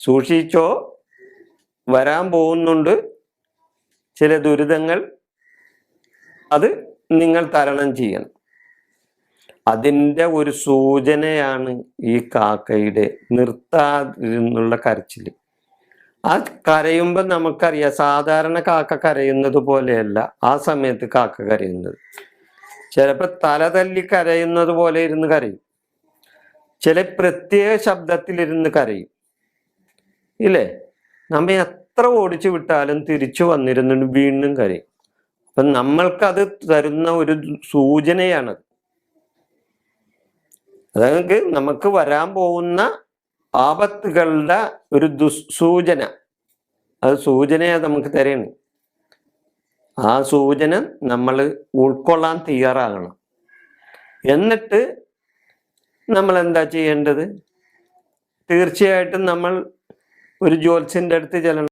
സൂക്ഷിച്ചോ? വരാൻ പോകുന്നുണ്ട്. ചില ദുരിതങ്ങൾ അത് നിങ്ങൾ തരണം ചെയ്യണം. അതിന്റെ ഒരു സൂചനയാണ് ഈ കാക്കയുടെ നിർത്താതിരുന്നുള്ള കരച്ചിൽ. ആ കരയുമ്പോൾ നമുക്കറിയാം സാധാരണ കാക്ക കരയുന്നത് പോലെയല്ല ആ സമയത്ത് കാക്ക കരയുന്നത്. ചിലപ്പോൾ തല തല്ലി കരയുന്നത് പോലെ ഇരുന്ന് കരയും. ചില പ്രത്യേക ശബ്ദത്തിലിരുന്ന് കരയും. ഇല്ലേ? നമ്മെ എത്ര ഓടിച്ചു വിട്ടാലും തിരിച്ചു വന്നിരുന്നു വീണ്ടും കരയും. അപ്പം നമ്മൾക്കത് തരുന്ന ഒരു സൂചനയാണ് അതായത് നമുക്ക് വരാൻ പോകുന്ന ആപത്തുകളുടെ ഒരു ദുസൂചന അത് സൂചനയെ നമുക്ക് തരണം. ആ സൂചന നമ്മൾ ഉൾക്കൊള്ളാൻ തയ്യാറാകണം. എന്നിട്ട് നമ്മൾ എന്താ ചെയ്യേണ്ടത്? തീർച്ചയായിട്ടും നമ്മൾ ഒരു ജ്യോത്സ്യന്റെ അടുത്ത് ചെല്ലണം.